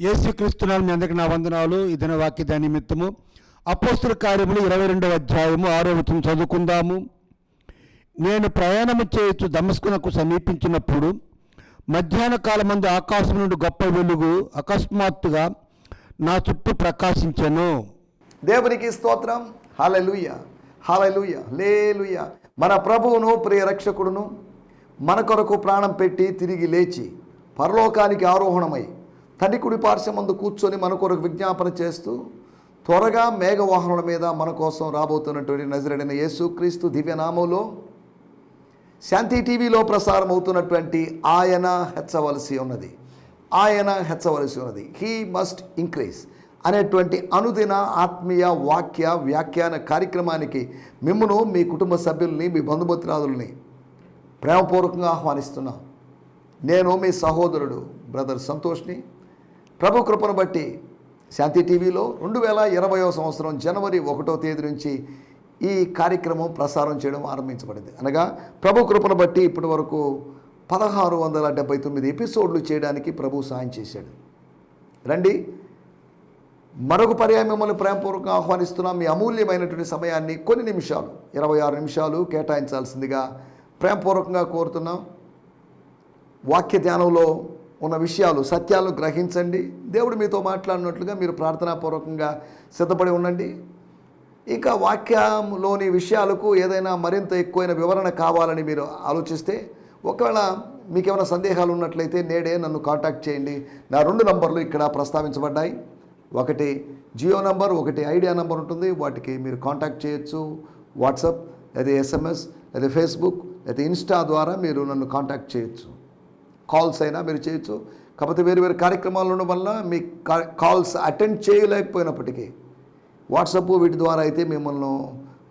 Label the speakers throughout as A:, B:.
A: యేసుక్రీస్తునాలు మీ అందరికి నా వందనాలు. ఇదన వాక్య నిమిత్తము అపోస్తుల కార్యములు ఇరవై రెండవ అధ్యాయము ఆరో వచనం చదువుకుందాము. నేను ప్రయాణము చేయొచ్చు దమస్కునకు సమీపించినప్పుడు మధ్యాహ్న కాలమందు ఆకాశం నుండి గొప్ప వెలుగు అకస్మాత్తుగా నా చుట్టూ ప్రకాశించెను.
B: దేవునికి స్తోత్రం. హాలెలుయ హాలెలుయ లేలుయ మన ప్రభువును ప్రియ రక్షకుడును మన కొరకు ప్రాణం పెట్టి తిరిగి లేచి పరలోకానికి ఆరోహణమై తండ్రి కుడి పార్శ్వమందు కూర్చొని మన కొరకు విజ్ఞాపన చేస్తూ త్వరగా మేఘవాహనుల మీద మన కోసం రాబోతున్నటువంటి నజరడిన యేసుక్రీస్తు దివ్యనామంలో శాంతి టీవీలో ప్రసారం అవుతున్నటువంటి ఆయన హెచ్చవలసి ఉన్నది. ఆయన హెచ్చవలసి ఉన్నది. హీ మస్ట్ ఇంక్రీజ్ అనేటువంటి అనుదిన ఆత్మీయ వాక్య వ్యాఖ్యాన కార్యక్రమానికి మిమ్మను మీ కుటుంబ సభ్యుల్ని మీ బంధుమిత్రాదుల్ని ప్రేమపూర్వకంగా ఆహ్వానిస్తున్నాం. నేను మీ సహోదరుడు బ్రదర్ సంతోష్ని ప్రభు కృపను బట్టి శాంతి టీవీలో రెండు వేల ఇరవయో సంవత్సరం జనవరి ఒకటో తేదీ నుంచి ఈ కార్యక్రమం ప్రసారం చేయడం ఆరంభించబడింది. అనగా ప్రభు కృపను బట్టి ఇప్పటి వరకు పదహారు వందల డెబ్బై తొమ్మిది ఎపిసోడ్లు చేయడానికి ప్రభు సాయం చేశాడు. రండి మరొక పర్యాయం మిమ్మల్ని ప్రేమపూర్వకంగా ఆహ్వానిస్తున్నాం. మీ అమూల్యమైనటువంటి సమయాన్ని కొన్ని నిమిషాలు ఇరవై ఆరు నిమిషాలు కేటాయించాల్సిందిగా ప్రేమపూర్వకంగా కోరుతున్నాం. వాక్య ధ్యానంలో ఉన్న విషయాలు సత్యాలు గ్రహించండి. దేవుడు మీతో మాట్లాడినట్లుగా మీరు ప్రార్థనాపూర్వకంగా సిద్ధపడి ఉండండి. ఇంకా వాక్యంలోని విషయాలకు ఏదైనా మరింత ఎక్కువైన వివరణ కావాలని మీరు ఆలోచిస్తే ఒకవేళ మీకు ఏమైనా సందేహాలు ఉన్నట్లయితే నేడే నన్ను కాంటాక్ట్ చేయండి. నా రెండు నంబర్లు ఇక్కడ ప్రస్తావించబడ్డాయి. ఒకటి జియో నంబర్ ఒకటి ఐడియా నంబర్ ఉంటుంది. వాటికి మీరు కాంటాక్ట్ చేయొచ్చు. వాట్సాప్ లేదా ఎస్ఎంఎస్ లేదా ఫేస్బుక్ లేదా ఇన్స్టా ద్వారా మీరు నన్ను కాంటాక్ట్ చేయొచ్చు. కాల్స్ అయినా మీరు చేయొచ్చు. కాకపోతే వేరు వేరు కార్యక్రమాలు ఉండడం వల్ల మీ కాల్స్ అటెండ్ చేయలేకపోయినప్పటికీ వాట్సాప్ వీటి ద్వారా అయితే మిమ్మల్ని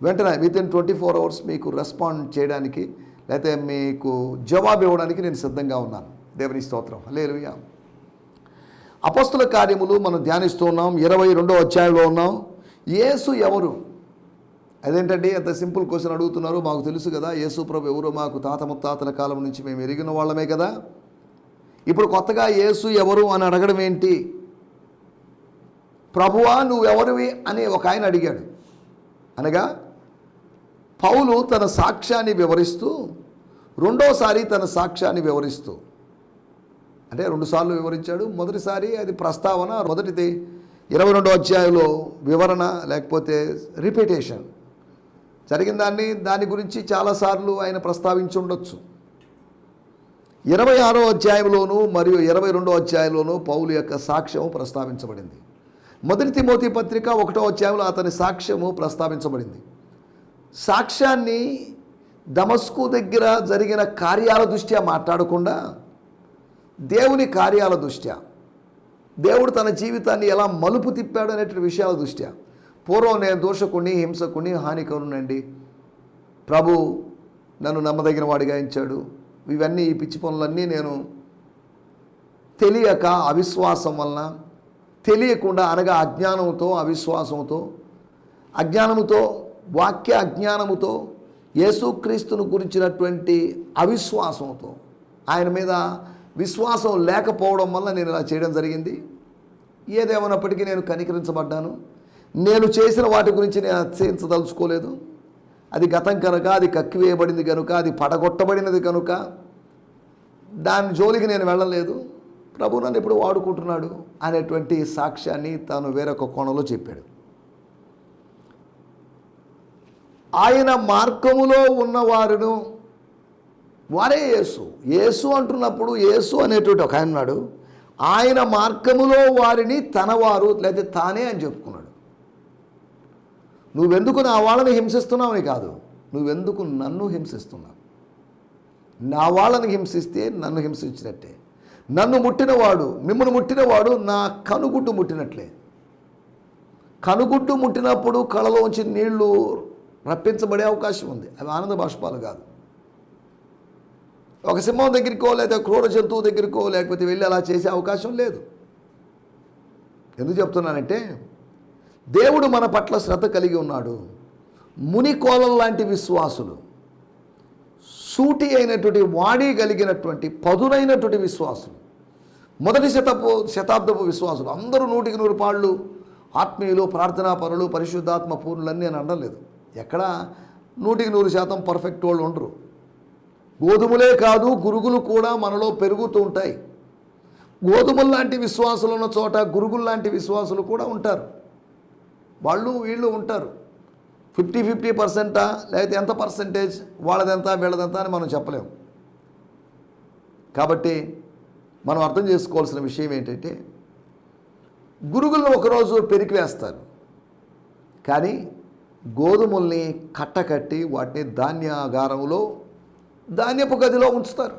B: వెంటనే within twenty four hours మీకు రెస్పాండ్ చేయడానికి లేకపోతే మీకు జవాబు ఇవ్వడానికి నేను సిద్ధంగా ఉన్నాను. దేవుని స్తోత్రం. లేరు అపస్తుల కార్యములు మనం ధ్యానిస్తూ ఉన్నాం. ఇరవై రెండో అధ్యాయంలో ఉన్నాం. యేసు ఎవరు? అదేంటండి? అంత సింపుల్ క్వశ్చన్ అడుగుతున్నారు. మాకు తెలుసు కదా యేసు ప్రభు ఎవరు మాకు తాత ముత్తాతల కాలం నుంచి మేము ఎరిగిన వాళ్ళమే కదా. ఇప్పుడు కొత్తగా యేసు ఎవరు అని అడగడం ఏంటి? ప్రభువా నువ్వెవరివి? అని ఒక ఆయన అడిగాడు. అనగా పౌలు తన సాక్ష్యాన్ని వివరిస్తూ రెండోసారి తన సాక్ష్యాన్ని వివరిస్తూ అంటే రెండుసార్లు వివరించాడు. మొదటిసారి అది ప్రస్తావన మొదటిది ఇరవై రెండో అధ్యాయంలో వివరణ లేకపోతే రిపీటేషన్. జరిగిన దాన్ని దాని గురించి చాలాసార్లు ఆయన ప్రస్తావించి ఉండొచ్చు. ఇరవై ఆరో అధ్యాయంలోను మరియు ఇరవై రెండో అధ్యాయంలోను పౌలు యొక్క సాక్ష్యం ప్రస్తావించబడింది. మొదటి తిమోతి పత్రిక ఒకటో అధ్యాయంలో అతని సాక్ష్యము ప్రస్తావించబడింది. సాక్ష్యాన్ని దమస్కు దగ్గర జరిగిన కార్యాల దృష్ట్యా మాట్లాడకుండా దేవుని కార్యాల దృష్ట్యా దేవుడు తన జీవితాన్ని ఎలా మలుపు తిప్పాడు అనేటువంటి విషయాల దృష్ట్యా పూర్వం నేను దోషకుణ్ణి హింసకుణ్ణి హానికరునండి ప్రభు నన్ను నమ్మదగిన వాడిగా ఇచ్చాడు ఇవన్నీ ఈ పిచ్చి పనులన్నీ నేను తెలియక అవిశ్వాసం వలన తెలియకుండా అనగా అజ్ఞానంతో అవిశ్వాసంతో అజ్ఞానముతో వాక్య అజ్ఞానముతో యేసుక్రీస్తును గురించినటువంటి అవిశ్వాసంతో ఆయన మీద విశ్వాసం లేకపోవడం వల్ల నేను ఇలా చేయడం జరిగింది. ఏదేమన్నప్పటికీ నేను కనికరించబడ్డాను. నేను చేసిన వాటి గురించి నేను అతిశయించదలుచుకోలేదు. అది గతం కనుక అది కక్కివేయబడింది కనుక అది పడగొట్టబడినది కనుక దాని జోలికి నేను వెళ్ళలేదు. ప్రభు నన్ను ఇప్పుడు వాడుకుంటున్నాడు అనేటువంటి సాక్ష్యాన్ని తాను వేరొక కోణంలో చెప్పాడు. ఆయన మార్గములో ఉన్నవారును వారే యేసు. యేసు అంటున్నప్పుడు యేసు అనేటువంటి ఒక ఆయన ఉన్నాడు. ఆయన మార్గములో వారిని తనవారు లేదా తానే అని చెప్పుకున్నాడు. నువ్వెందుకు నా వాళ్ళని హింసిస్తున్నావని కాదు. నువ్వెందుకు నన్ను హింసిస్తున్నావు? నా వాళ్ళని హింసిస్తే నన్ను హింసించినట్టే. నన్ను ముట్టినవాడు మిమ్మల్ని ముట్టినవాడు నా కనుగుడ్డు ముట్టినట్లే. కనుగుడ్డు ముట్టినప్పుడు కళలోంచి నీళ్ళు రప్పించబడే అవకాశం ఉంది. అవి ఆనంద బాష్పాలు కాదు. ఒక సింహం దగ్గరికో లేదా క్రూర జంతువు దగ్గరికో లేకపోతే వెళ్ళి అలా చేసే అవకాశం లేదు. ఎందుకు చెప్తున్నానంటే దేవుడు మన పట్ల శ్రద్ధ కలిగి ఉన్నాడు. మునికోలం లాంటి విశ్వాసులు సూటి అయినటువంటి వాడి కలిగినటువంటి పదునైనటువంటి విశ్వాసులు మొదటి శతపు శతాబ్దపు విశ్వాసులు అందరూ నూటికి నూరు పాళ్ళు ఆత్మీయులు ప్రార్థనా పనులు పరిశుద్ధాత్మ పూర్ణులన్నీ అని అనలేదు ఎక్కడ నూటికి నూరు శాతం పర్ఫెక్ట్ వాళ్ళు ఉండరు. గోధుమలే కాదు గురుగులు కూడా మనలో పెరుగుతూ ఉంటాయి. గోధుమలు లాంటి విశ్వాసులు ఉన్న చోట గురుగులు లాంటి విశ్వాసులు కూడా ఉంటారు. వాళ్ళు వీళ్ళు ఉంటారు. ఫిఫ్టీ ఫిఫ్టీ పర్సెంటా? లేకపోతే ఎంత పర్సెంటేజ్? వాళ్ళదెంత వీళ్ళదెంత అని మనం చెప్పలేము కాబట్టి మనం అర్థం చేసుకోవాల్సిన విషయం ఏంటంటే గురుగులను ఒకరోజు పెరికి వేస్తారు. కానీ గోధుమల్ని కట్టకట్టి వాటిని ధాన్యాగారంలో ధాన్యపు గదిలో ఉంచుతారు.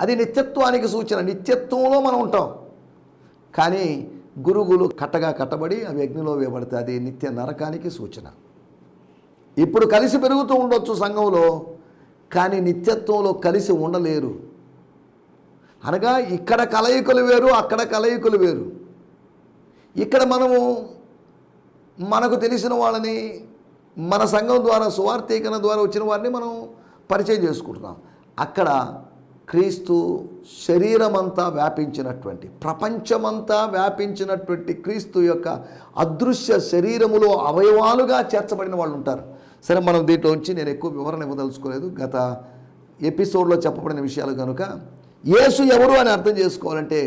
B: అది నిత్యత్వానికి సూచన. నిత్యత్వంలో మనం ఉంటాం. కానీ గురుగులు కట్టగా కట్టబడి అవి అగ్నిలో వేయబడితే అది నిత్య నరకానికి సూచన. ఇప్పుడు కలిసి పెరుగుతూ ఉండొచ్చు సంఘంలో కానీ నిత్యత్వంలో కలిసి ఉండలేరు. అనగా ఇక్కడ కలయికలు వేరు అక్కడ కలయికలు వేరు. ఇక్కడ మనము మనకు తెలిసిన వాళ్ళని మన సంఘం ద్వారా సువార్థీకరణ ద్వారా వచ్చిన వారిని మనం పరిచయం చేసుకుంటున్నాం. అక్కడ క్రీస్తు శరీరమంతా వ్యాపించినటువంటి ప్రపంచమంతా వ్యాపించినటువంటి క్రీస్తు యొక్క అదృశ్య శరీరములో అవయవాలుగా చేర్చబడిన వాళ్ళు ఉంటారు సరే మనం దీంట్లో ఉంచి నేను ఎక్కువ వివరణ ఇవ్వదలుచుకోలేదు. గత ఎపిసోడ్లో చెప్పబడిన విషయాలు కనుక యేసు ఎవరు అని అర్థం చేసుకోవాలంటే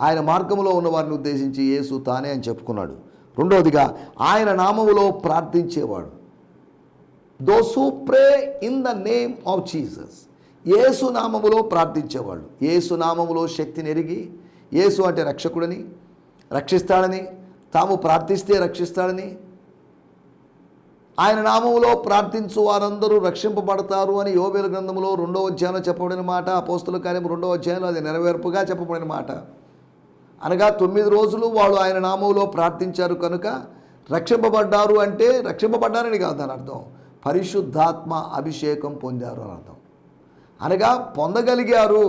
B: ఆయన మార్గంలో ఉన్న వారిని ఉద్దేశించి యేసు తానే అని చెప్పుకున్నాడు. రెండవదిగా ఆయన నామములో ప్రార్థించేవాడు. Those who pray in the name of Jesus ఏసునామములో ప్రార్థించేవాళ్ళు. ఏసునామములో శక్తిని ఎరిగి యేసు అంటే రక్షకుడని రక్షిస్తాడని తాము ప్రార్థిస్తే రక్షిస్తాడని ఆయన నామములో ప్రార్థించు వారందరూ రక్షింపబడతారు అని యోబేలు గ్రంథంలో రెండో అధ్యాయంలో చెప్పబడిన మాట అపోస్తుల కార్యం రెండో అధ్యాయంలో అది నెరవేర్పుగా చెప్పబడిన మాట. అనగా తొమ్మిది రోజులు వాళ్ళు ఆయన నామంలో ప్రార్థించారు కనుక రక్షింపబడ్డారు అంటే రక్షింపబడ్డారని కాదు దాని అర్థం. పరిశుద్ధాత్మ అభిషేకం పొందారు అని అర్థం. అనగా పొందగలిగారు.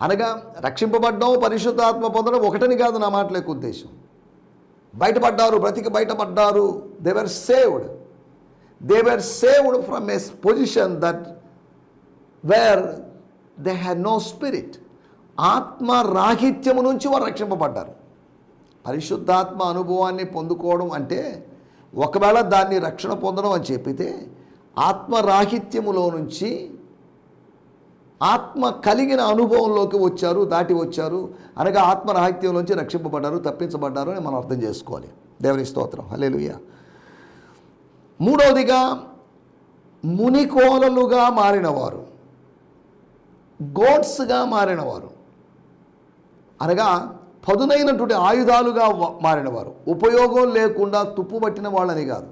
B: అనగా రక్షింపబడ్డం పరిశుద్ధాత్మ పొందడం ఒకటని కాదు నా మాటల యొక్క ఉద్దేశం. బయటపడ్డారు బ్రతికి బయటపడ్డారు. They were saved they were saved from a position that where they have no spirit ఆత్మ రాహిత్యము నుంచి వారు రక్షింపబడ్డారు. పరిశుద్ధాత్మ అనుభవాన్ని పొందుకోవడం అంటే ఒకవేళ దాన్ని రక్షణ పొందడం అని చెప్పితే ఆత్మరాహిత్యములో నుంచి ఆత్మ కలిగిన అనుభవంలోకి వచ్చారు దాటి వచ్చారు. అనగా ఆత్మరాహిత్యంలోంచి రక్షింపబడ్డారు తప్పించబడ్డారు అని మనం అర్థం చేసుకోవాలి. దేవుని స్తోత్రం. హల్లెలూయా. మూడవదిగా మునికోలలుగా మారినవారు. గోడ్స్గా మారినవారు. అనగా పదునైనటువంటి ఆయుధాలుగా మారినవారు. ఉపయోగం లేకుండా తుప్పుపట్టిన వాళ్ళని కాదు.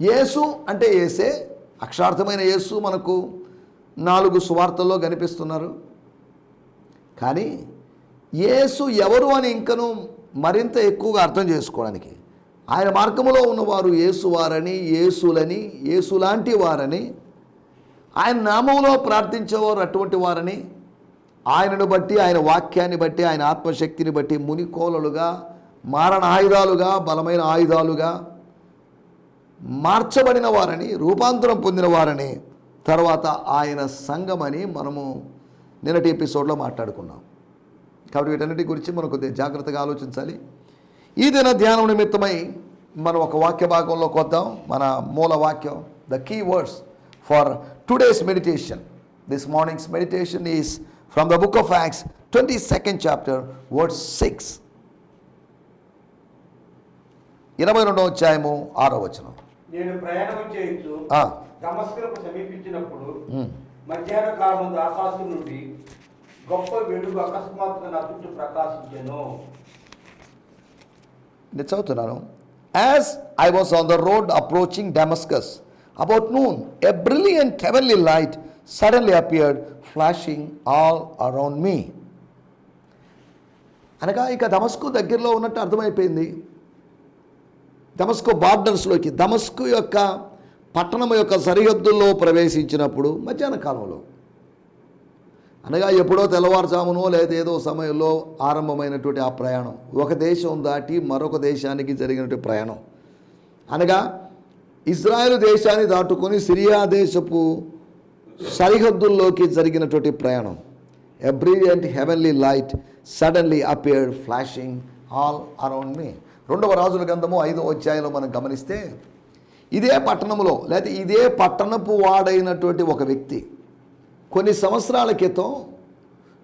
B: యేసు అంటే ఏసే అక్షార్థమైన యేసు మనకు నాలుగు సువార్తల్లో కనిపిస్తున్నారు. కానీ యేసు ఎవరు అని ఇంకను మరింత ఎక్కువగా అర్థం చేసుకోవడానికి ఆయన మార్గంలో ఉన్నవారు యేసువారని యేసులని యేసులాంటి వారని ఆయన నామంలో ప్రార్థించేవారు అటువంటి వారని ఆయనను బట్టి ఆయన వాక్యాన్ని బట్టి ఆయన ఆత్మశక్తిని బట్టి మునికోలలుగా మారణ ఆయుధాలుగా బలమైన ఆయుధాలుగా మార్చబడిన వారని రూపాంతరం పొందిన వారని తర్వాత ఆయన సంఘమని మనము నిన్నటి ఎపిసోడ్లో మాట్లాడుకున్నాం. కాబట్టి వీటన్నిటి గురించి మనం కొద్దిగా జాగ్రత్తగా ఆలోచించాలి. ఈ దిన ధ్యానం నిమిత్తమై మనం ఒక వాక్య భాగంలోకి వద్దాం మన మూల వాక్యం the key words for today's meditation this morning's meditation is from the book of Acts twenty second chapter words six ఇరవై రెండవ అధ్యాయము ఆరో వచనం.
C: నేను ప్రయాణం చేయొచ్చు. దమస్కులకు సమీపించినప్పుడు. మధ్యాహ్న ఆకాశం నుండి గొప్ప వెలుగు అకస్మాత్తుగా నా చుట్టూ ప్రకాశించాను.
B: నేను చదువుతున్నాను. As I was on the road approaching Damascus about noon a brilliant heavenly light suddenly appeared flashing all around me అనగా ఇక దమస్కు దగ్గరలో ఉన్నట్టు అర్థమైపోయింది. దమస్కు బార్డర్స్లోకి దమస్కు యొక్క పట్టణం యొక్క సరిహద్దుల్లో ప్రవేశించినప్పుడు మధ్యాహ్న కాలంలో. అనగా ఎప్పుడో తెల్లవారుజామునో లేదా ఏదో సమయంలో ఆరంభమైనటువంటి ఆ ప్రయాణం. ఒక దేశం దాటి మరొక దేశానికి జరిగినటువంటి ప్రయాణం. అనగా ఇజ్రాయెల్ దేశాన్ని దాటుకొని సిరియా దేశపు సరిహద్దుల్లోకి జరిగినటువంటి ప్రయాణం. A brilliant heavenly light suddenly appeared flashing all around me రెండవ రాజుల గ్రంథము ఐదవ అధ్యాయంలో మనం గమనిస్తే ఇదే పట్టణంలో లేకపోతే ఇదే పట్టణపు వాడైనటువంటి ఒక వ్యక్తి కొన్ని సంవత్సరాల క్రితం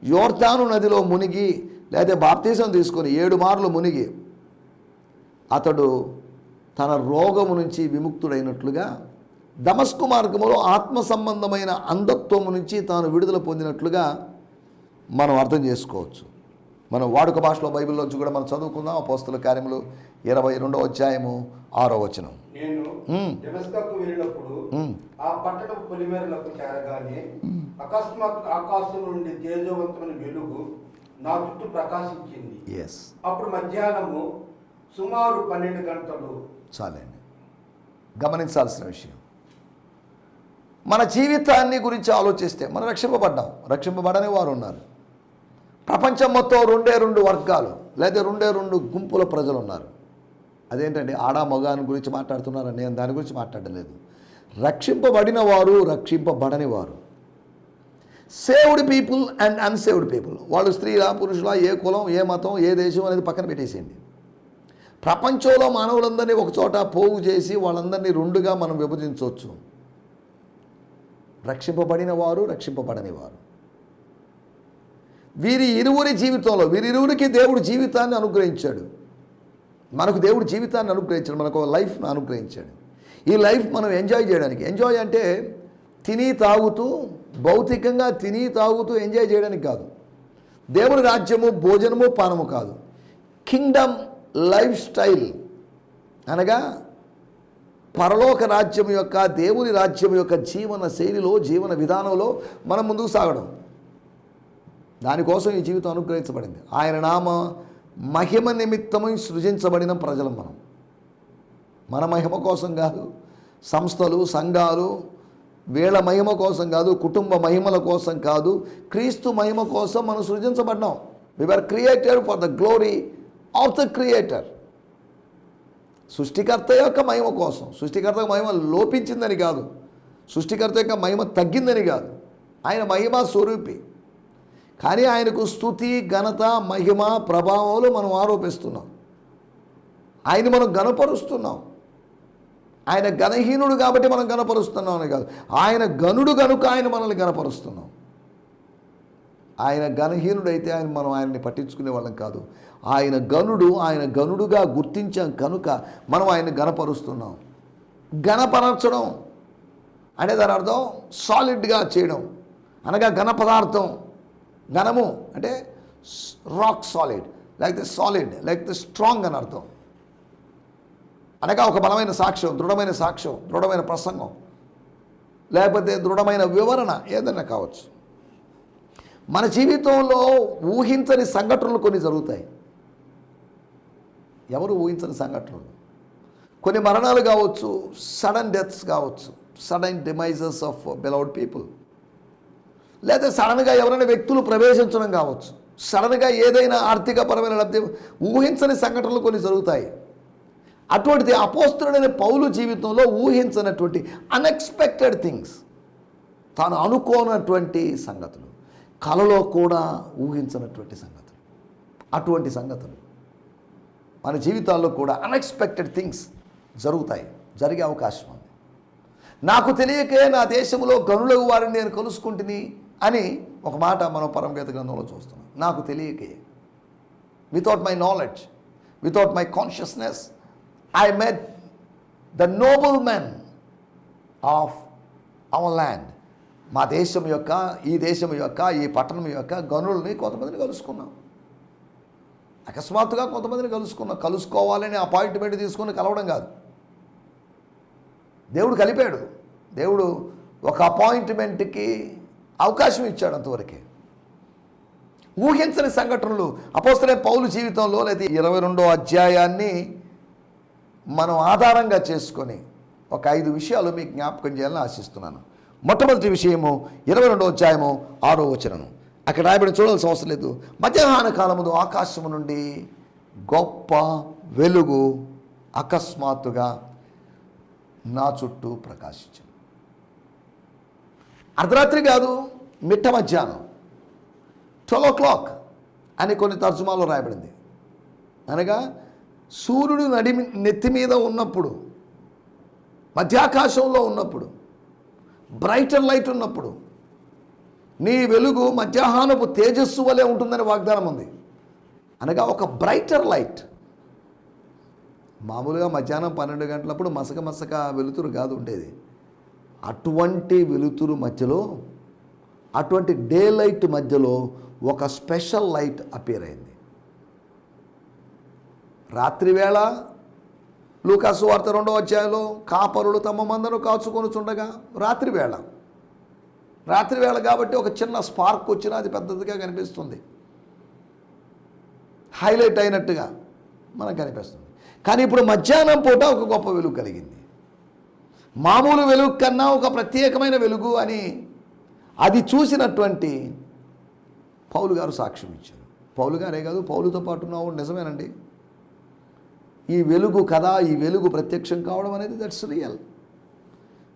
B: యోర్దాను నదిలో మునిగి లేకపోతే బాప్తీసం తీసుకొని ఏడు మార్లు మునిగి అతడు తన రోగము నుంచి విముక్తుడైనట్లుగా దమస్కు మార్గములో ఆత్మ సంబంధమైన అంధత్వము నుంచి తాను విడుదల పొందినట్లుగా మనం అర్థం చేసుకోవచ్చు. మనం వాడుక భాషలో బైబిల్లోంచి కూడా మనం చదువుకుందాం. అపోస్తుల కార్యములు ఇరవై రెండో అధ్యాయము ఆరో వచనం.
C: ఆకాశం నుండి తేజవంతమైన వెలుగు నా చుట్టూ ప్రకాశించింది.
B: ఎస్
C: అప్పుడు మధ్యాహ్నము సుమారు పన్నెండు గంటలు
B: చాలండి. గమనించాల్సిన విషయం. మన జీవితాన్ని గురించి ఆలోచిస్తే మనం రక్షింపబడ్డాం. రక్షింపబడని వారు ఉన్నారు. ప్రపంచం మొత్తం రెండే రెండు వర్గాలు లేదా రెండే రెండు గుంపుల ప్రజలు ఉన్నారు అదేంటండి? ఆడా మగాని గురించి మాట్లాడుతున్నారు? నేను దాని గురించి మాట్లాడలేదు. రక్షింపబడిన వారు రక్షింపబడని వారు. Saved people and unsaved people వాళ్ళు స్త్రీలా పురుషుల ఏ కులం ఏ మతం ఏ దేశం అనేది పక్కన పెట్టేసేయండి. ప్రపంచంలో మానవులందరినీ ఒకచోట పోగు చేసి వాళ్ళందరినీ రెండుగా మనం విభజించవచ్చు. రక్షింపబడిన వారు రక్షింపబడని వారు. వీరి ఇరువురి జీవితంలో వీరిరువురికి దేవుడు జీవితాన్ని అనుగ్రహించాడు. మనకు దేవుడు జీవితాన్ని అనుగ్రహించాడు మనకు లైఫ్ను అనుగ్రహించాడు. ఈ లైఫ్ మనం ఎంజాయ్ చేయడానికి ఎంజాయ్ అంటే తిని తాగుతూ భౌతికంగా తిని తాగుతూ ఎంజాయ్ చేయడానికి కాదు. దేవుని రాజ్యము భోజనము పానము కాదు. కింగ్డమ్ లైఫ్ స్టైల్ అనగా పరలోక రాజ్యం యొక్క దేవుని రాజ్యం యొక్క జీవన శైలిలో జీవన విధానంలో మనం ముందుకు సాగడం. దానికోసం ఈ జీవితం అనుగ్రహించబడింది. ఆయన నామ మహిమ నిమిత్తమై సృజించబడిన ప్రజలం మనం. మన మహిమ కోసం కాదు సంస్థలు సంఘాలు వీళ్ళ మహిమ కోసం కాదు కుటుంబ మహిమల కోసం కాదు క్రీస్తు మహిమ కోసం మనం సృజించబడ్డాం. We are created for the glory of the creator సృష్టికర్త యొక్క మహిమ కోసం సృష్టికర్త మహిమ లోపించిందని కాదు సృష్టికర్త యొక్క మహిమ తగ్గిందని కాదు. ఆయన మహిమ స్వరూపి. కానీ ఆయనకు స్థుతి ఘనత మహిమ ప్రభావాలు మనం ఆరోపిస్తున్నాం. ఆయన మనం గనపరుస్తున్నాం ఆయన గణహీనుడు కాబట్టి మనం గనపరుస్తున్నాం అని కాదు. ఆయన గనుడు గనుక ఆయన మనల్ని గనపరుస్తున్నాం ఆయన గణహీనుడైతే ఆయన మనం ఆయన్ని పట్టించుకునే వాళ్ళం కాదు. ఆయన గనుడు ఆయన గనుడుగా గుర్తించాం కనుక మనం ఆయన గనపరుస్తున్నాం గణపరచడం అనే దాని అర్థం సాలిడ్గా చేయడం అనగా ఘన పదార్థం. ఘనము అంటే రాక్ సాలిడ్ లేకపోతే సాలిడ్ లేకపోతే స్ట్రాంగ్ అని అర్థం. అనగా ఒక బలమైన సాక్ష్యం దృఢమైన సాక్ష్యం దృఢమైన ప్రసంగం లేకపోతే దృఢమైన వివరణ ఏదైనా కావచ్చు. మన జీవితంలో ఊహించని సంఘటనలు కొన్ని జరుగుతాయి. ఎవరు ఊహించని సంఘటనలు? కొన్ని మరణాలు కావచ్చు సడన్ డెత్స్ కావచ్చు sudden demises of beloved people లేదా సడన్గా ఎవరైనా వ్యక్తులు ప్రవేశించడం కావచ్చు. సడన్గా ఏదైనా ఆర్థికపరమైన లబ్ధి ఊహించని సంఘటనలు కొన్ని జరుగుతాయి. అటువంటిది అపోస్తుడైన పౌలు జీవితంలో ఊహించనటువంటి అన్ఎక్స్పెక్టెడ్ థింగ్స్ తాను అనుకోనటువంటి సంగతులు కలలో కూడా ఊహించనటువంటి సంగతులు అటువంటి సంగతులు మన జీవితాల్లో కూడా అన్ఎక్స్పెక్టెడ్ థింగ్స్ జరుగుతాయి. జరిగే అవకాశం ఉంది. నాకు తెలియకే నా దేశంలో గనులకు వారిని నేను కలుసుకుంటుని అని ఒక మాట మనం పరమగీత గ్రంథంలో చూస్తున్నాం. నాకు తెలియకే. Without my knowledge without my consciousness I met the noble men of our land మా దేశం యొక్క ఈ దేశం యొక్క ఈ పట్టణం యొక్క గనులని కొంతమందిని కలుసుకున్నాం. అకస్మాత్తుగా కొంతమందిని కలుసుకున్నాం. కలుసుకోవాలని అపాయింట్మెంట్ తీసుకొని కలవడం కాదు. దేవుడు కలిపాడు. దేవుడు ఒక అపాయింట్మెంట్కి అవకాశం ఇచ్చాడు అంతవరకే. ఊహించని సంఘటనలు అపోస్తలే పౌలు జీవితంలో లేదా ఇరవై రెండో అధ్యాయాన్ని మనం ఆధారంగా చేసుకొని ఒక ఐదు విషయాలు మీకు జ్ఞాపకం చేయాలని ఆశిస్తున్నాను. మొట్టమొదటి విషయము ఇరవై రెండో అధ్యాయము ఆరో వచనము. అక్కడ రాయబడి చూడాల్సిన అవసరం లేదు. మధ్యాహ్న కాలమును ఆకాశము నుండి గొప్ప వెలుగు అకస్మాత్తుగా నా చుట్టూ ప్రకాశించింది. అర్ధరాత్రి కాదు మిట్ట మధ్యాహ్నం. ట్వెల్వ్ ఓ క్లాక్ అని కొన్ని తర్జుమాలో రాయబడింది. అనగా సూర్యుడు నడిమి నెత్తి మీద ఉన్నప్పుడు మధ్యాకాశంలో ఉన్నప్పుడు బ్రైటర్ లైట్ ఉన్నప్పుడు నీ వెలుగు మధ్యాహ్నపు తేజస్సు వలె ఉంటుందని వాగ్దానం ఉంది. అనగా ఒక బ్రైటర్ లైట్. మామూలుగా మధ్యాహ్నం పన్నెండు గంటలప్పుడు మసక మసక వెలుతురు కాదు ఉండేది. అటువంటి వెలుతురు మధ్యలో అటువంటి డే లైట్ మధ్యలో ఒక స్పెషల్ లైట్ అపేర్ అయింది. రాత్రివేళ లూకాసు వార్త రెండో అధ్యాయంలో కాపరులు తమ మందను కాచుకొని చుండగా రాత్రివేళ రాత్రివేళ కాబట్టి ఒక చిన్న స్పార్క్ వచ్చినా అది పెద్దదిగా కనిపిస్తుంది. హైలైట్ అయినట్టుగా మనకు కనిపిస్తుంది. కానీ ఇప్పుడు మధ్యాహ్నం పూట ఒక గొప్ప వెలుగు కలిగింది. మామూలు వెలుగు కన్నా ఒక ప్రత్యేకమైన వెలుగు అని అది చూసినటువంటి పౌలు గారు సాక్ష్యం ఇచ్చారు. పౌలు గారే కాదు పౌలుతో పాటు ఉన్నావు నిజమేనండి. ఈ వెలుగు కథ ఈ వెలుగు ప్రత్యక్షం కావడం అనేది దట్స్ రియల్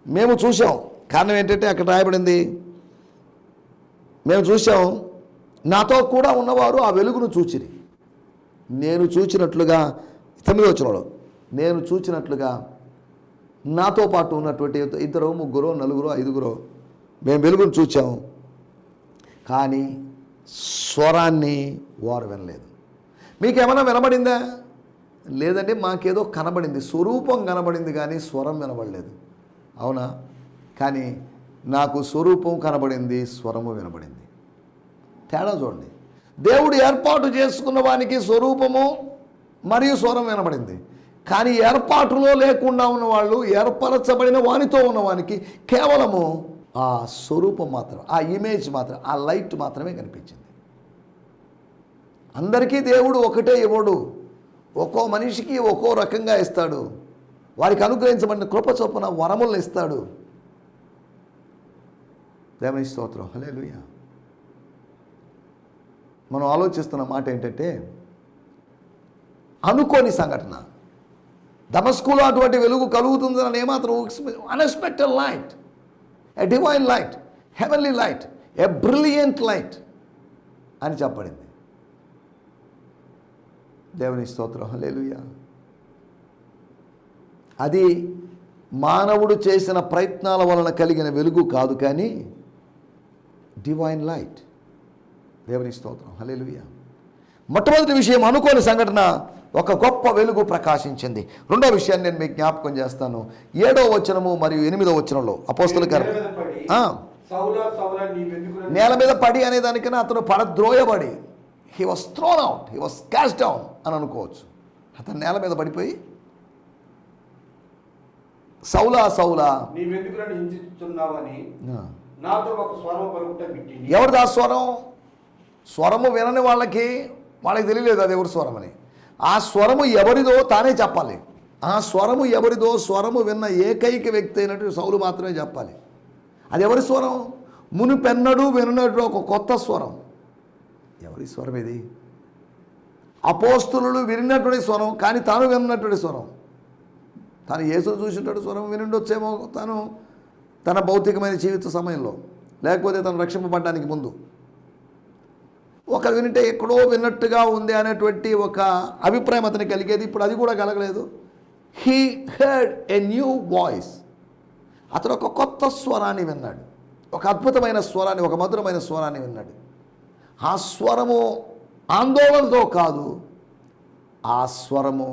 B: మేము చూసాం కారణం ఏంటంటే అక్కడ రాయబడింది మేము చూసాం నాతో కూడా ఉన్నవారు ఆ వెలుగును చూచిరి. నేను చూచినట్లుగా తొమ్మిది వచ్చినవాడు నేను చూచినట్లుగా నాతో పాటు ఉన్నటువంటి ఇద్దరు ముగ్గురు నలుగురు ఐదుగురు మేము వెలుగును చూచాము. కానీ స్వరాన్ని వారు వినలేదు. మీకేమైనా వినబడిందా? లేదంటే మాకేదో కనబడింది. స్వరూపం కనబడింది కానీ స్వరం వినబడలేదు. అవునా? కానీ నాకు స్వరూపం కనబడింది స్వరము వినబడింది. తేడా చూడండి. దేవుడు ఏర్పాటు చేసుకున్న వానికి స్వరూపము మరియు స్వరం వినబడింది. కానీ ఏర్పాటులో లేకుండా ఉన్నవాళ్ళు ఏర్పరచబడిన వానితో ఉన్నవానికి కేవలము ఆ స్వరూపం మాత్రం ఆ ఇమేజ్ మాత్రం ఆ లైట్ మాత్రమే కనిపించింది. అందరికీ దేవుడు ఒకటే ఇవ్వడు. ఒక్కో మనిషికి ఒక్కో రకంగా ఇస్తాడు. వారికి అనుగ్రహించబడిన కృప చొప్పున వరములను ఇస్తాడు. దేవుని స్తోత్రం. హలే మనం ఆలోచిస్తున్న మాట ఏంటంటే అనుకోని సంఘటన. దమస్కులో అటువంటి వెలుగు కలుగుతుందని ఏమాత్రం unexpected light a divine light heavenly light a brilliant light అని చెప్పబడింది. దేవుని స్తోత్రం. లేలుయ అది మానవుడు చేసిన ప్రయత్నాల వలన కలిగిన వెలుగు కాదు కానీ డివైన్ లైట్ దేవుని స్తోత్రం. హల్లెలూయా. మొట్టమొదటి విషయం అనుకోని సంఘటన ఒక గొప్ప వెలుగు ప్రకాశించింది. రెండో విషయాన్ని నేను మీకు జ్ఞాపకం చేస్తాను. ఏడో వచనము మరియు ఎనిమిదో వచనంలో అపోస్తుల గారు.
C: నేల మీద పడి,
B: అనే దానికన్నా అతను పడద్రోయబడి he was thrown out he was cast down అని అనుకోవచ్చు. అతను నేల మీద పడిపోయి సౌలా సౌలా. ఎవరిది ఆ. స్వరం స్వరము వినని వాళ్ళకి వాళ్ళకి తెలియలేదు అది ఎవరి స్వరం అని ఆ స్వరము ఎవరిదో తానే చెప్పాలి. ఆ స్వరము ఎవరిదో స్వరము విన్న ఏకైక వ్యక్తి అయినట్టు సౌలు మాత్రమే చెప్పాలి. అది ఎవరి స్వరం? మునిపెన్నడు విననట్టు ఒక కొత్త స్వరం. ఎవరి స్వరం ఇది? అపోస్తులు వినినటువంటి స్వరం కానీ తాను విన్నటువంటి స్వరం. తాను యేసు చూసినటువంటి స్వరం వినుండొచ్చేమో తను తన భౌతికమైన జీవిత సమయంలో లేకపోతే తను రక్షింపబడ్డానికి ముందు. ఒకరు వింటే ఎక్కడో విన్నట్టుగా ఉంది అనేటువంటి ఒక అభిప్రాయం అతనికి కలిగేది. ఇప్పుడు అది కూడా కలగలేదు. He had a new voice అతను ఒక కొత్త స్వరాన్ని విన్నాడు. ఒక అద్భుతమైన స్వరాన్ని ఒక మధురమైన స్వరాన్ని విన్నాడు. ఆ స్వరము ఆందోళనతో కాదు ఆ స్వరము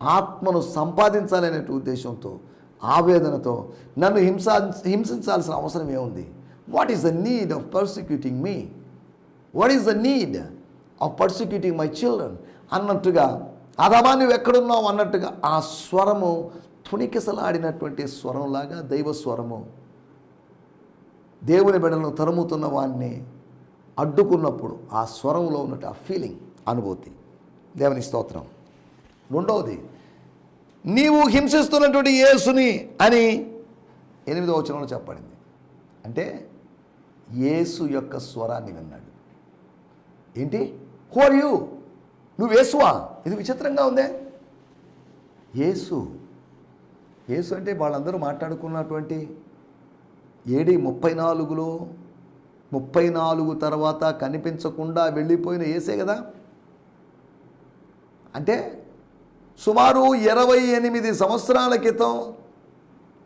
B: ఆత్మను సంపాదించాలనే ఉద్దేశంతో ఆవేదనతో నన్ను హింసా హింసించాల్సిన అవసరం ఏముంది? What is the need of persecuting me what is the need of persecuting my children అన్నట్టుగా అదమా నువ్వు ఎక్కడున్నావు అన్నట్టుగా ఆ స్వరము తుణికిసలాడినటువంటి స్వరంలాగా దైవ స్వరము దేవుని బిడలను తరుముతున్న వాడిని అడ్డుకున్నప్పుడు ఆ స్వరంలో ఉన్నట్టు ఆ ఫీలింగ్ అనుభూతి. దేవుని స్తోత్రం. రెండవది నీవు హింసిస్తున్నటువంటి యేసుని అని ఎనిమిదో వచనంలో చెప్పబడింది. అంటే యేసు యొక్క స్వరాన్ని విన్నాడు. ఏంటి? హూ ఆర్ యూ నువ్వు యేసువా? ఇది విచిత్రంగా ఉందే. యేసు. యేసు అంటే వాళ్ళందరూ మాట్లాడుకున్నటువంటి ఏడి ముప్పై నాలుగులో ముప్పై నాలుగు తర్వాత కనిపించకుండా వెళ్ళిపోయిన ఏసే కదా. అంటే సుమారు ఇరవై ఎనిమిది సంవత్సరాల క్రితం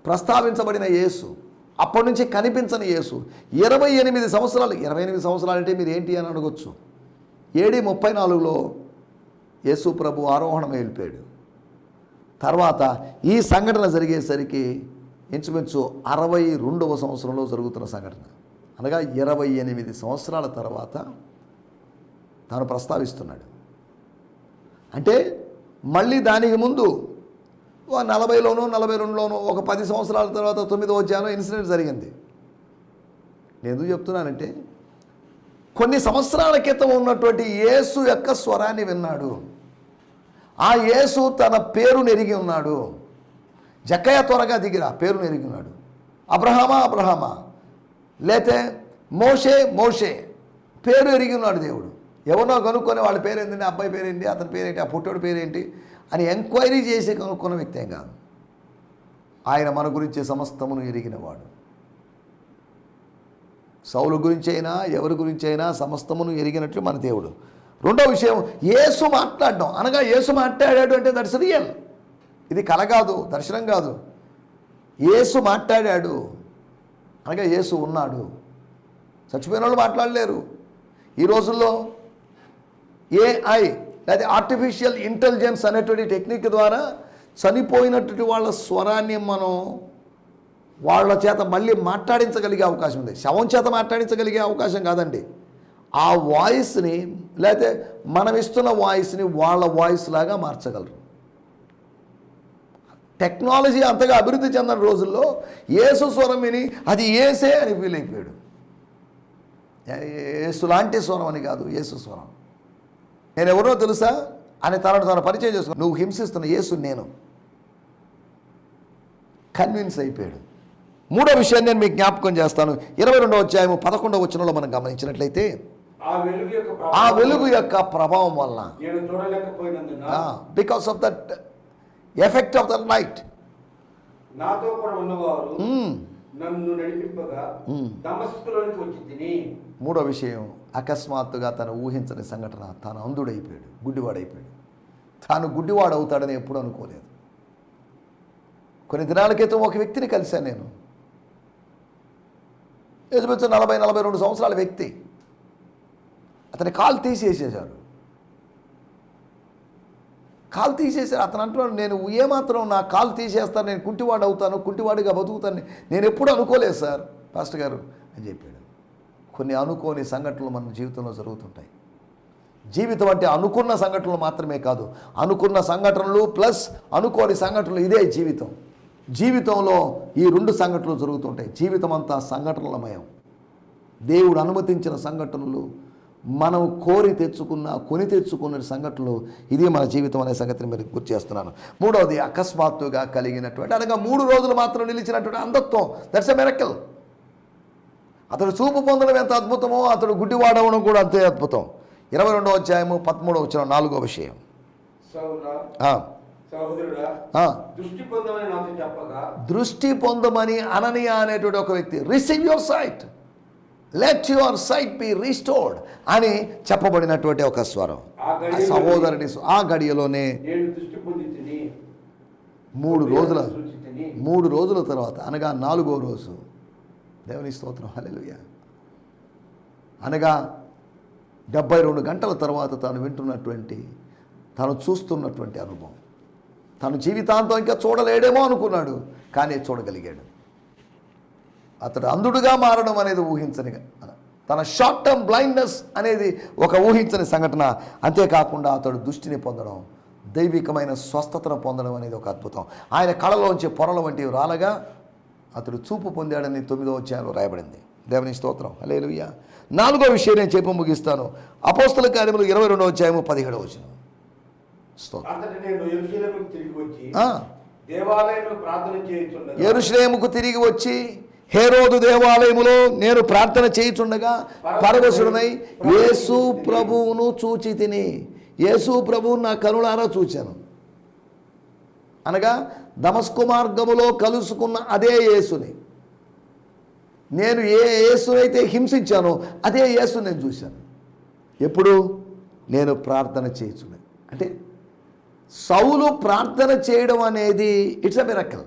B: ప్రస్తావించబడిన యేసు అప్పటి నుంచి కనిపించని యేసు. ఇరవై ఎనిమిది సంవత్సరాలు ఇరవై ఎనిమిది సంవత్సరాలు అంటే మీరు ఏంటి అని అడగొచ్చు? ఏడి ముప్పై నాలుగులో యేసు ప్రభు ఆరోహణం వెళ్ళిపోయాడు తర్వాత ఈ సంఘటన జరిగేసరికి ఇంచుమించు అరవై రెండవ సంవత్సరంలో జరుగుతున్న సంఘటన. అనగా ఇరవై ఎనిమిది సంవత్సరాల తర్వాత తాను ప్రస్తావిస్తున్నాడు. అంటే మళ్ళీ దానికి ముందు నలభైలోనూ నలభై రెండులోనూ ఒక పది సంవత్సరాల తర్వాత తొమ్మిదో వచ్చానో ఇన్సిడెంట్ జరిగింది. నేను ఎందుకు చెప్తున్నానంటే కొన్ని సంవత్సరాల క్రితం ఉన్నటువంటి యేసు యొక్క స్వరాన్ని విన్నాడు. ఆ యేసు తన పేరు నెరిగి ఉన్నాడు. జక్కయ్య త్వరగా దిగిరా పేరు నెరిగి ఉన్నాడు. అబ్రహామా అబ్రహామా? లేతే మోషే మోషే? పేరు ఎరిగి ఉన్నాడు దేవుడు. ఎవరినో కనుక్కొని వాళ్ళ పేరేంటి అబ్బాయి పేరేంటి అతని పేరేంటి ఆ పుట్టోడి పేరేంటి అని ఎంక్వైరీ చేసి కనుక్కున్న వ్యక్తి ఏం కాదు. ఆయన మన గురించి సమస్తమును ఎరిగినవాడు సౌలు గురించి అయినా ఎవరి గురించి అయినా సమస్తమును ఎరిగినట్లు మన దేవుడు. రెండో విషయం యేసు మాట్లాడడం. అనగా యేసు మాట్లాడాడు అంటే దట్స్ రియల్ ఇది కల కాదు దర్శనం కాదు. యేసు మాట్లాడాడు. అనగా యేసు ఉన్నాడు. చచ్చిపోయిన వాళ్ళు మాట్లాడలేరు. ఈ రోజుల్లో ఏఐ లేదా ఆర్టిఫిషియల్ ఇంటెలిజెన్స్ అనేటువంటి టెక్నిక్ ద్వారా చనిపోయినటువంటి వాళ్ళ స్వరాన్ని మనం వాళ్ళ చేత మళ్ళీ మాట్లాడించగలిగే అవకాశం ఉంది. శవం చేత మాట్లాడించగలిగే అవకాశం కాదండి. ఆ వాయిస్ని లేకపోతే మనం ఇస్తున్న వాయిస్ని వాళ్ళ వాయిస్ లాగా మార్చగలరు. టెక్నాలజీ అంతగా అభివృద్ధి చెందిన రోజుల్లో ఏసు స్వరం విని అది ఏసే అని ఫీల్ అయిపోయాడు. ఏసు లాంటి స్వరం అని కాదు ఏసు స్వరం. నేను ఎవరో తెలుసా? అని తనను తను పరిచయం చేసుకున్నాను నువ్వు హింసిస్తున్న యేసు నేను. కన్విన్స్ అయిపోయాడు. మూడో విషయాన్ని నేను మీకు జ్ఞాపకం చేస్తాను. ఇరవై రెండవ అధ్యాయము పదకొండవ వచనంలో మనం గమనించినట్లయితే
C: ఆ వెలుగు యొక్క ప్రభావం
B: వలన because of that effect of the light
C: నాతో కూడా ఉన్నవారు నన్ను నడిపింపగా దమస్కులోనికి వచ్చి తిని
B: మూడో విషయం అకస్మాత్తుగా తను ఊహించని సంఘటన తాను అంధుడైపోయాడు గుడ్డివాడైపోయాడు. తాను గుడ్డివాడు అవుతాడని ఎప్పుడు అనుకోలేదు. కొన్ని దినాల క్రితం ఒక వ్యక్తిని కలిశాను నేను. యజమాని నలభై నలభై రెండు సంవత్సరాల వ్యక్తి. అతని కాలు తీసేసేశారు. కాలు తీసేశారు. అతను అంటున్నాడు నేను ఏమాత్రం నా కాలు తీసేస్తాను నేను కుంటివాడు అవుతాను కుంటివాడిగా బతుకుతాను నేను ఎప్పుడు అనుకోలేదు సార్ పాస్టర్ గారు అని చెప్పాడు. కొన్ని అనుకోని సంఘటనలు మన జీవితంలో జరుగుతుంటాయి. జీవితం అంటే అనుకున్న సంఘటనలు మాత్రమే కాదు అనుకున్న సంఘటనలు ప్లస్ అనుకోని సంఘటనలు ఇదే జీవితం. జీవితంలో ఈ రెండు సంఘటనలు జరుగుతుంటాయి. జీవితం అంతా సంఘటనలమయం. దేవుడు అనుమతించిన సంఘటనలు మనం కోరి తెచ్చుకున్న కొని తెచ్చుకున్న సంఘటనలు ఇది మన జీవితం అనే సంగతిని మీరు గుర్తు చేస్తున్నాను. మూడవది అకస్మాత్తుగా కలిగినటువంటి అనగా మూడు రోజులు మాత్రం నిలిచినటువంటి అంధత్వం. దట్స్ ఎ మెరకల్ అతడు చూపు పొందడం ఎంత అద్భుతమో అతడు గుడ్డివాడవడం కూడా అంతే అద్భుతం. ఇరవై రెండవ అధ్యాయము పదమూడవ వచ్చిన నాలుగో విషయం.
C: దృష్టి పొందమని
B: అననీయ అనేటువంటి ఒక వ్యక్తి receive your sight let your sight be restored అని చెప్పబడినటువంటి ఒక స్వరం. సహోదరుని ఆ గడియలోనే మూడు రోజుల మూడు రోజుల తర్వాత అనగా నాలుగో రోజు. దేవుని స్తోత్రం హల్లెలూయా. అనగా డెబ్బై రెండు గంటల తర్వాత తాను వింటున్నటువంటి తాను చూస్తున్నటువంటి అనుభవం. తను జీవితాంతం ఇంకా చూడలేడేమో అనుకున్నాడు కానీ చూడగలిగాడు. అతడు అంధుడుగా మారడం అనేది ఊహించని తన షార్ట్ టర్మ్ బ్లైండ్నెస్ అనేది ఒక ఊహించని సంఘటన. అంతేకాకుండా అతడు దృష్టిని పొందడం దైవికమైన స్వస్థతను పొందడం అనేది ఒక అద్భుతం. ఆయన కళలోంచి పొరల వంటివి రాలగా అతడు చూపు పొందాడని తొమ్మిదో అధ్యాయంలో రాయబడింది. దేవుని స్తోత్రం. హల్లెలూయా. నాలుగో విషయం నేను చెప్పి ముగిస్తాను. అపోస్తల కార్యములు ఇరవై రెండో అధ్యాయము పదిహేడవ వచ్చిన
C: ఎరుసలేముకు తిరిగి వచ్చి
B: తిరిగి హేరోదు దేవాలయములో నేను ప్రార్థన చేయుచుండగా పరవశుడనై యేసు ప్రభువును చూచి తిని. యేసు ప్రభువును నా కనులారా చూచాను. అనగా దమస్కు మార్గములో కలుసుకున్న అదే యేసుని. నేను ఏ యేసునైతే హింసించానో అదే యేసు నేను చూశాను. ఎప్పుడు? నేను ప్రార్థన చేయుచున్నాను అంటే సౌలు ప్రార్థన చేయడం అనేది ఇట్స్ అ మిరక్కల్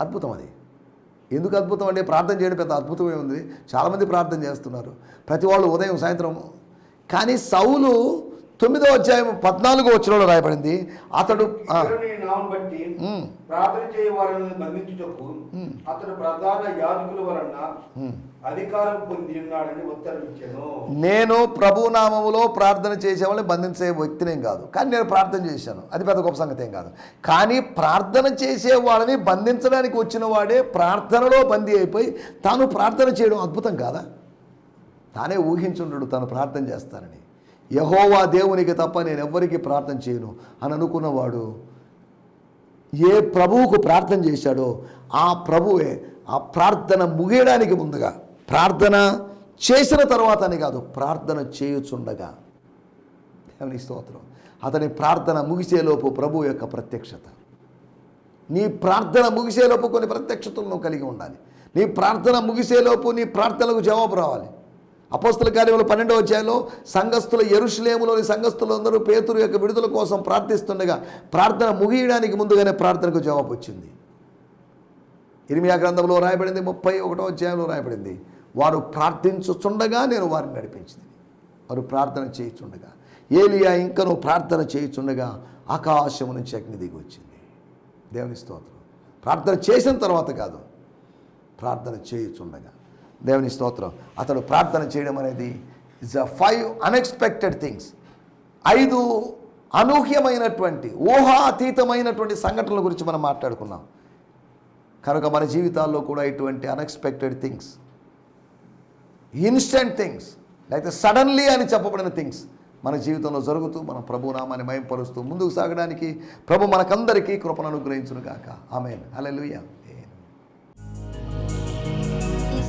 B: అద్భుతం అది. ఎందుకు అద్భుతం అంటే ప్రార్థన చేయడం పెద్ద అద్భుతమే ఉంది. చాలామంది ప్రార్థన చేస్తున్నారు. ప్రతి వాళ్ళు ఉదయం సాయంత్రం. కానీ సౌలు తొమ్మిదో అధ్యాయం పద్నాలుగో వచ్చినలో రాయబడింది. అతడు
C: ప్రార్థన బంధించుటకు ప్రధాన యాజకుల వలన అధికారం పొంది ఉన్నాడని
B: నేను ప్రభు నామములో ప్రార్థన చేసే వాళ్ళని బంధించే వ్యక్తినేం కాదు. కానీ నేను ప్రార్థన చేశాను. అది పెద్ద గొప్ప సంగతి ఏం కాదు. కానీ ప్రార్థన చేసే వాళ్ళని బంధించడానికి వచ్చిన వాడే ప్రార్థనలో బందీ అయిపోయి తాను ప్రార్థన చేయడం అద్భుతం కాదా? తానే ఊహించుండడు తాను ప్రార్థన చేస్తానని. యహోవా దేవునికి తప్ప నేను ఎవ్వరికి ప్రార్థన చేయను అని అనుకున్నవాడు ఏ ప్రభువుకు ప్రార్థన చేశాడో ఆ ప్రభువే ఆ ప్రార్థన ముగియడానికి ముందుగా ప్రార్థన చేసిన తర్వాత అని కాదు ప్రార్థన చేయుచుండగా. దేవుని స్తోత్రం. అతని ప్రార్థన ముగిసేలోపు ప్రభు యొక్క ప్రత్యక్షత. నీ ప్రార్థన ముగిసేలోపు కొన్ని ప్రత్యక్షతలను కలిగి ఉండాలి. నీ ప్రార్థన ముగిసేలోపు నీ ప్రార్థనలకు జవాబు రావాలి. అపోస్తుల కార్యములు పన్నెండవ అధ్యాయంలో సంఘస్థుల ఎరుషులేములోని సంఘస్థులు అందరూ పేతురు యొక్క విడుదల కోసం ప్రార్థిస్తుండగా ప్రార్థన ముగియడానికి ముందుగానే ప్రార్థనకు జవాబు వచ్చింది ఇరిమియా గ్రంథంలో రాయబడింది ముప్పై ఒకటో అధ్యాయంలో రాయబడింది. వారు ప్రార్థించుచుండగా నేను వారిని నడిపించింది. వారు ప్రార్థన చేయుచుండగా ఏలియా ఇంకను ప్రార్థన చేయుచుండగా ఆకాశము నుంచి అగ్ని దిగి వచ్చింది దేవుని స్తోత్రం. ప్రార్థన చేసిన తర్వాత కాదు ప్రార్థన చేయుచుండగా. దేవుని స్తోత్రం. అతడు ప్రార్థన చేయడం అనేది is a five unexpected things ఐదు అనూహ్యమైనటువంటి ఊహాతీతమైనటువంటి సంఘటనల గురించి మనం మాట్లాడుకున్నాం. కనుక మన జీవితాల్లో కూడా ఇటువంటి అన్ఎక్స్పెక్టెడ్ థింగ్స్ ఇన్స్టెంట్ థింగ్స్ లేకపోతే సడన్లీ అని చెప్పబడిన థింగ్స్ మన జీవితంలో జరుగుతూ మన ప్రభునామాన్ని మయంపరుస్తూ ముందుకు సాగడానికి ప్రభు మనకందరికీ కృపను అనుగ్రహించును గాక ఆమెన్ హల్లెలూయా
D: ఈ